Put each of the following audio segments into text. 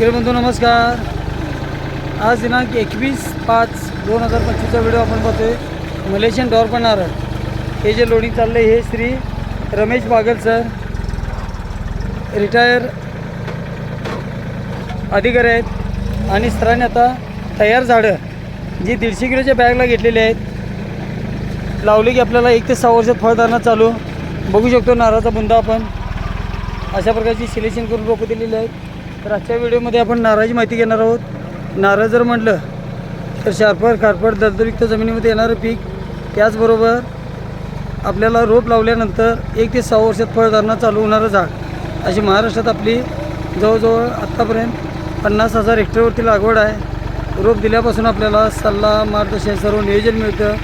शेतकरी बंधू नमस्कार. आज दिनांक एकवीस पाच दोन हजार पंचवीसचा व्हिडिओ आपण पाहतोय. मलेशियन डॉर नारळ हे जे लोडिंग चाललं आहे हे श्री रमेश बागल सर. रिटायर अधिकारी आहेत. आणि सरांनी आता तयार झाडं जी दीडशे किलोच्या बॅगला घेतलेली आहेत. लावली की आपल्याला एक ते सहा वर्षात फळधारणा चालू. बघू शकतो नारळाचा बुंदा आपण. अशा प्रकारची सिलेक्शन करून रोपं दिलेली आहेत. तर आजच्या व्हिडिओमध्ये आपण नारळाची माहिती घेणार आहोत. नारळ जर म्हटलं तर शार्पर खारपड दलदलयुक्त जमिनीमध्ये येणारं पीक त्याचबरोबर आपल्याला रोप लावल्यानंतर एक ते सहा वर्षात फळधारणा चालू होणारं झाड अशी महाराष्ट्रात आपली जवळजवळ आत्तापर्यंत पन्नास हजार हेक्टरवरती लागवड आहे. रोप दिल्यापासून आपल्याला सल्ला मार्गदर्शन सर्व नियोजन मिळतं.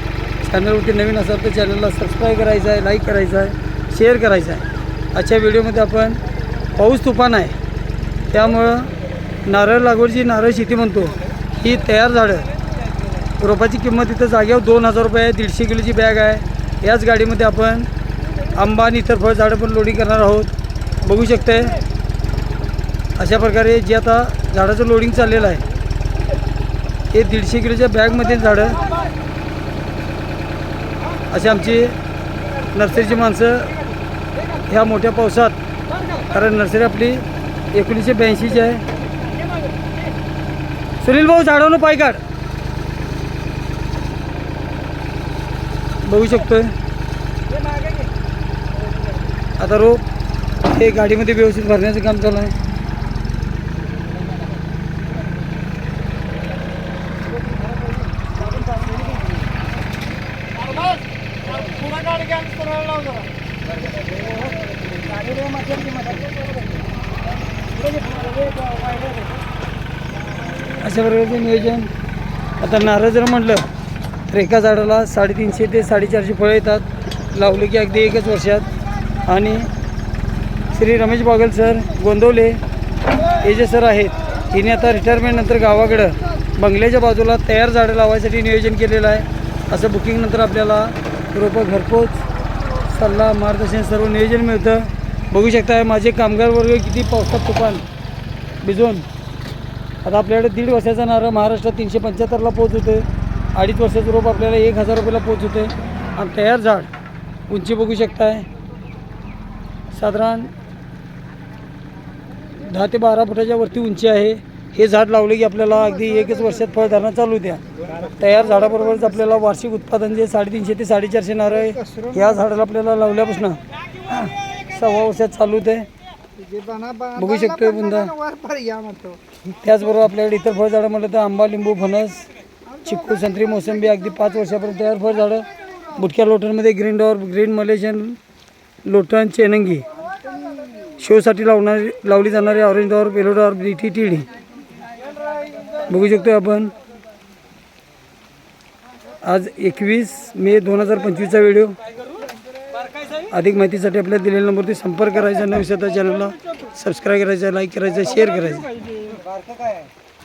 चॅनलवरती नवीन असाल तर चॅनलला सबस्क्राईब करायचं आहे लाईक करायचं आहे शेअर करायचं आहे. आजच्या व्हिडिओमध्ये आपण पाऊस तुफान आहे. त्यामुळं नारळ लागवडची नारळ शेती म्हणतो ही तयार झाडं रोपाची किंमत इथं जागेवर दोन हजार रुपये आहे दीडशे किलोची बॅग आहे. याच गाडीमध्ये आपण आंबा आणि इतर फळ झाडं पण लोडिंग करणार आहोत. बघू शकते अशा प्रकारे जे आता झाडाचं लोडिंग चाललेलं आहे हे दीडशे किलोच्या बॅगमध्ये झाडं अशी आमची नर्सरीची माणसं ह्या मोठ्या पावसात कारण नर्सरी आपली एकोणीसशे ब्याऐंशीचे आहे. सुनील भाऊ झाडवणं पायकाड बघू शकतोय. आता रोप हे गाडीमध्ये व्यवस्थित भरण्याचं काम चालू आहे. अशा प्रकारचं नियोजन. आता नारळ जर म्हटलं तर एका झाडाला साडेतीनशे ते साडेचारशे फळं येतात. लावले की अगदी एकच वर्षात. आणि श्री रमेश बागल सर गोंदवले हे जे सर आहेत तिने आता रिटायरमेंटनंतर गावाकडं बंगल्याच्या बाजूला तयार झाडं लावायसाठी नियोजन केलेलं आहे. असं बुकिंगनंतर आपल्याला रोपं घरपोच सल्ला मार्गदर्शन सर्व नियोजन मिळतं. बघू शकता माझे कामगार वर्ग किती पावसात तुफान भिजून. आता आपल्याकडे दीड वर्षाचा नारळ महाराष्ट्रात तीनशे पंच्याहत्तरला पोच होते. अडीच वर्षाचं रोप आपल्याला एक हजार रुपयाला पोच होते. आणि तयार झाड उंची बघू शकताय. साधारण दहा ते बारा फुटाच्या वरती उंची आहे. हे झाड लावले की आपल्याला अगदी एकच वर्षात फळधारणा चालू द्या. तयार झाडाबरोबरच आपल्याला वार्षिक उत्पादन जे साडेतीनशे ते साडेचारशे नारळ आहे या झाडाला आपल्याला लावल्यापासून सव्वा वर्षात चालू ते बघू शकतोय बुंदा. त्याचबरोबर आपल्याकडे इतर फळझाडं म्हटलं तर आंबा लिंबू फणस चिक्कू संत्री मोसंबी अगदी पाच वर्षापर्यंत तयार फळझाडं. बुटक्या लोटनमध्ये ग्रीन डॉर ग्रीन मलेशियन लोटन चेनंगी. शोसाठी लावणारी लावली जाणारी ऑरेंज डॉर पेलो डॉर बीटी टिडी. बघू शकतो आपण. आज एकवीस मे दोन हजार पंचवीसचा व्हिडिओ. अधिक माहितीसाठी आपल्या दिलेल्या नंबरवरती संपर्क करायचा नवीन विसरता चॅनलला सबस्क्राईब करायचा लाईक करायचा शेअर करायचं.